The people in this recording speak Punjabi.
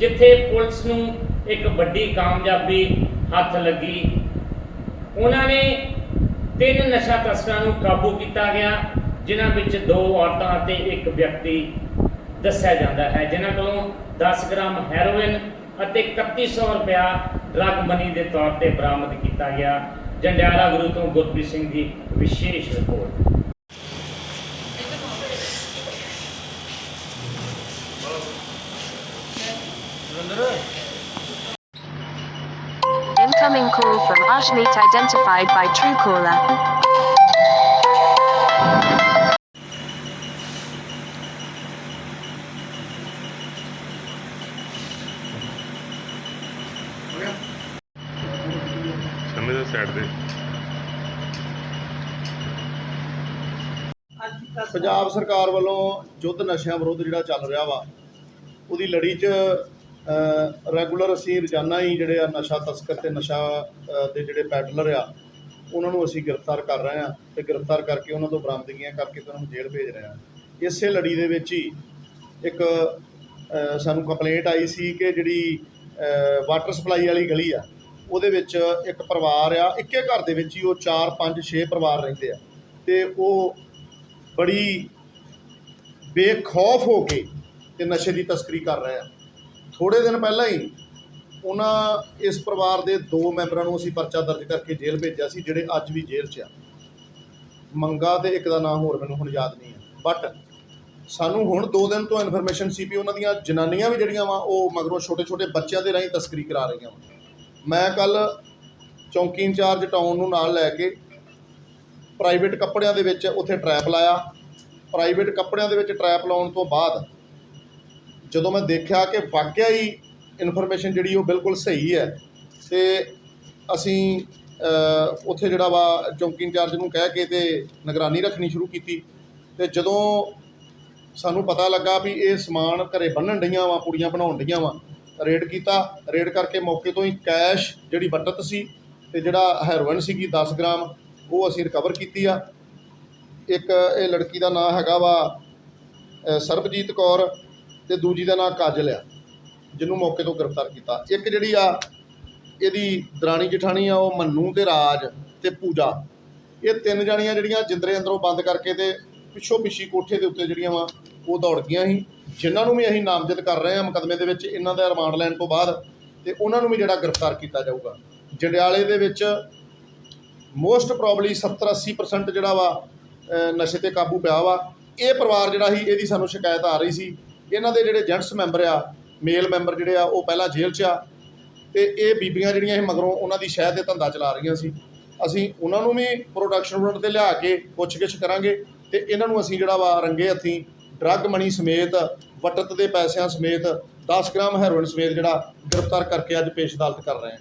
ਜਿੱਥੇ ਪੁਲਿਸ ਨੂੰ ਇੱਕ ਵੱਡੀ ਕਾਮਯਾਬੀ ਹੱਥ ਲੱਗੀ। ਉਹਨਾਂ ਨੇ ਤਿੰਨ ਨਸ਼ਾ ਤਸਕਰਾਂ ਨੂੰ ਕਾਬੂ ਕੀਤਾ ਗਿਆ, ਜਿਨ੍ਹਾਂ ਵਿੱਚ ਦੋ ਔਰਤਾਂ ਅਤੇ ਇੱਕ ਵਿਅਕਤੀ ਦੱਸਿਆ ਜਾਂਦਾ ਹੈ, ਜਿਨ੍ਹਾਂ ਕੋਲੋਂ 10 ਗ੍ਰਾਮ ਹੈਰੋਇਨ ਅਤੇ 3100 ਰੁਪਇਆ ਡਰੱਗ ਮਨੀ ਦੇ ਤੌਰ ਤੇ ਬਰਾਮਦ ਕੀਤਾ ਗਿਆ। ਜੰਡਿਆਲਾ ਗੁਰੂ ਤੋਂ ਗੁਰਪ੍ਰੀਤ ਸਿੰਘ ਦੀ ਵਿਸ਼ੇਸ਼ report. Incoming call from Ashmeet identified by Truecaller. ਸਮੇਂ ਦੇ ਸਾਈਡ ਤੇ ਪੰਜਾਬ ਸਰਕਾਰ ਵੱਲੋਂ ਯੁੱਧ ਨਸ਼ਿਆਂ ਵਿਰੁੱਧ ਜਿਹੜਾ ਚੱਲ ਰਿਹਾ ਵਾ ਉਹਦੀ ਲੜੀ 'ਚ ਰੈਗੂਲਰ ਅਸੀਂ ਰੋਜ਼ਾਨਾ ਹੀ ਜਿਹੜੇ ਆ ਨਸ਼ਾ ਤਸਕਰ ਤੇ ਨਸ਼ਾ ਦੇ ਜਿਹੜੇ ਪੈਡਲਰ ਆ, ਉਹਨਾਂ ਨੂੰ ਅਸੀਂ ਗ੍ਰਿਫਤਾਰ ਕਰ ਰਹੇ ਆ ਤੇ ਗ੍ਰਿਫਤਾਰ ਕਰਕੇ ਉਹਨਾਂ ਤੋਂ ਬਰਾਮਦਗੀਆਂ ਕਰਕੇ ਤੇ ਉਹਨਾਂ ਨੂੰ ਜੇਲ੍ਹ ਭੇਜ ਰਹੇ ਆ ਇਸੇ ਲੜੀ ਦੇ ਵਿੱਚ ਹੀ ਇੱਕ ਸਾਨੂੰ ਕੰਪਲੇਂਟ ਆਈ ਸੀ ਕਿ ਜਿਹੜੀ ਵਾਟਰ ਸਪਲਾਈ ਵਾਲੀ ਗਲੀ ਆ, ਉਹਦੇ ਵਿੱਚ ਇੱਕ ਪਰਿਵਾਰ ਆ, ਇੱਕੇ ਘਰ ਦੇ ਵਿੱਚ ਹੀ ਉਹ 4 5 6 ਪਰਿਵਾਰ ਰਹਿੰਦੇ ਆ ਤੇ ਉਹ ਬੜੀ ਬੇਖੌਫ ਹੋ ਕੇ ਤੇ ਨਸ਼ੇ ਦੀ ਤਸਕਰੀ ਕਰ ਰਹੇ ਆ। ਥੋੜੇ ਦਿਨ ਪਹਿਲਾਂ ਹੀ ਉਹਨਾਂ ਇਸ ਪਰਿਵਾਰ ਦੇ ਦੋ ਮੈਂਬਰਾਂ ਨੂੰ ਅਸੀਂ ਪਰਚਾ ਦਰਜ ਕਰਕੇ ਜੇਲ੍ਹ ਭੇਜਿਆ ਸੀ, ਜਿਹੜੇ ਅੱਜ ਵੀ ਜੇਲ੍ਹ 'ਚ ਆ। ਮੰਗਾ ਤੇ ਇੱਕ ਦਾ ਨਾਮ ਹੋਰ ਮੈਨੂੰ ਹੁਣ ਯਾਦ ਨਹੀਂ ਹੈ। ਬਟ ਸਾਨੂੰ ਹੁਣ 2 ਦਿਨ ਤੋਂ ਇਨਫੋਰਮੇਸ਼ਨ ਸੀ ਵੀ ਉਹਨਾਂ ਦੀਆਂ ਜਨਾਨੀਆਂ ਵੀ ਜਿਹੜੀਆਂ ਵਾ, ਉਹ ਮਗਰੋਂ ਛੋਟੇ ਛੋਟੇ ਬੱਚਿਆਂ ਦੇ ਰਾਹੀਂ ਤਸਕਰੀ ਕਰਾ ਰਹੀਆਂ ਵਾ। ਮੈਂ ਕੱਲ ਚੌਂਕੀ ਇੰਚਾਰਜ ਟਾਊਨ ਨੂੰ ਨਾਲ ਲੈ ਕੇ ਪ੍ਰਾਈਵੇਟ ਕੱਪੜਿਆਂ ਦੇ ਵਿੱਚ ਉੱਥੇ ਟਰੈਪ ਲਾਇਆ। ਪ੍ਰਾਈਵੇਟ ਕੱਪੜਿਆਂ ਦੇ ਵਿੱਚ ਟਰੈਪ ਲਾਉਣ ਤੋਂ ਬਾਅਦ ਜਦੋਂ ਮੈਂ ਦੇਖਿਆ ਕਿ ਵਾਕਿਆ ਹੀ ਇਨਫੋਰਮੇਸ਼ਨ ਜਿਹੜੀ ਉਹ ਬਿਲਕੁਲ ਸਹੀ ਹੈ, ਤੇ ਅਸੀਂ ਉੱਥੇ ਜਿਹੜਾ ਵਾ ਚੌਂਕੀ ਇੰਚਾਰਜ ਨੂੰ ਕਹਿ ਕੇ ਤੇ ਨਿਗਰਾਨੀ ਰੱਖਣੀ ਸ਼ੁਰੂ ਕੀਤੀ ਤੇ ਜਦੋਂ ਸਾਨੂੰ ਪਤਾ ਲੱਗਾ ਵੀ ਇਹ ਸਮਾਨ ਘਰੇ ਬੰਨਣ ਡਈਆਂ ਵਾ, ਕੁੜੀਆਂ ਬਣਾਉਣ ਡੀਆਂ ਵਾ ਰੇਡ ਕੀਤਾ ਰੇਡ ਕਰਕੇ ਮੌਕੇ ਤੋਂ ਹੀ ਕੈਸ਼ ਜਿਹੜੀ ਬਟਤ ਸੀ ਤੇ ਜਿਹੜਾ ਹੈਰੋਇਨ ਸੀਗੀ 10 ਗ੍ਰਾਮ, ਉਹ ਅਸੀਂ ਰਿਕਵਰ ਕੀਤੀ ਆ। ਇੱਕ ਇਹ ਲੜਕੀ ਦਾ ਨਾਮ ਹੈਗਾ ਵਾ ਸਰਬਜੀਤ ਕੌਰ ਤੇ ਦੂਜੀ ਦਾ ਨਾਂ ਕਾਜਲ ਆ, ਜਿਹਨੂੰ ਮੌਕੇ ਤੋਂ ਗ੍ਰਿਫਤਾਰ ਕੀਤਾ। ਇੱਕ ਜਿਹੜੀ ਆ, ਇਹਦੀ ਦਰਾਣੀ ਜਠਾਣੀ ਆ, ਉਹ ਮੰਨੂ ਤੇ ਰਾਜ ਤੇ ਪੂਜਾ। ਇਹ ਤਿੰਨ ਜਾਣੀਆਂ ਜਿਹੜੀਆਂ ਜਿੰਦਰੇ ਅੰਦਰੋਂ ਬੰਦ ਕਰਕੇ ਤੇ ਪਿੱਛੋਂ ਪਿੱਛੀ ਕੋਠੇ ਦੇ ਉੱਤੇ ਜਿਹੜੀਆਂ ਵਾ, ਉਹ ਦੌੜ ਗਈਆਂ ਸੀ। ਜਿਨ੍ਹਾਂ ਨੂੰ ਵੀ ਅਸੀਂ ਨਾਮਜ਼ਦ ਕਰ ਰਹੇ ਹਾਂ ਮੁਕੱਦਮੇ ਦੇ ਵਿੱਚ, ਇਹਨਾਂ ਦਾ ਰਿਮਾਂਡ ਲੈਣ ਤੋਂ ਬਾਅਦ ਤੇ ਉਹਨਾਂ ਨੂੰ ਵੀ ਜਿਹੜਾ ਗ੍ਰਿਫਤਾਰ ਕੀਤਾ ਜਾਊਗਾ। ਜੰਡਿਆਲੇ ਦੇ ਵਿੱਚ ਮੋਸਟ ਪ੍ਰੋਬਬਲੀ 70-80% ਜਿਹੜਾ ਵਾ ਨਸ਼ੇ ਤੇ ਕਾਬੂ ਪਿਆ ਵਾ। ਇਹ ਪਰਿਵਾਰ ਜਿਹੜਾ ਸੀ, ਇਹਦੀ ਸਾਨੂੰ ਸ਼ਿਕਾਇਤ ਆ ਰਹੀ ਸੀ ਇਹਨਾਂ ਦੇ ਜਿਹੜੇ ਜੈਂਟਸ ਮੈਂਬਰ ਆ ਮੇਲ ਮੈਂਬਰ ਜਿਹੜੇ ਆ, ਉਹ ਪਹਿਲਾਂ ਜੇਲ੍ਹ 'ਚ ਆ। ਤੇ ਇਹ ਬੀਬੀਆਂ ਜਿਹੜੀਆਂ ਇਹ ਮਗਰੋਂ ਉਹਨਾਂ ਦੀ ਸ਼ਹਿਦ ਦੇ ਧੰਦਾ ਚਲਾ ਰਹੀਆਂ ਸੀ। ਅਸੀਂ ਉਹਨਾਂ ਨੂੰ ਵੀ ਪ੍ਰੋਡਕਸ਼ਨ ਯੂਨਿਟ ਤੇ ਲਿਆ ਕੇ ਪੁੱਛਗਿੱਛ ਕਰਾਂਗੇ ਤੇ ਇਹਨਾਂ ਨੂੰ ਅਸੀਂ ਜਿਹੜਾ ਵਾ ਰੰਗੇ ਹੱਥੀਂ ਡਰੱਗ ਮਨੀ ਸਮੇਤ, ਵਟਤ ਦੇ ਪੈਸਿਆਂ ਸਮੇਤ 10 ਗ੍ਰਾਮ ਹੈਰੋਇਨ ਸਮੇਤ ਜਿਹੜਾ ਗ੍ਰਿਫਤਾਰ ਕਰਕੇ ਅੱਜ ਪੇਸ਼ ਅਦਾਲਤ ਕਰ ਰਹੇ ਹਾਂ।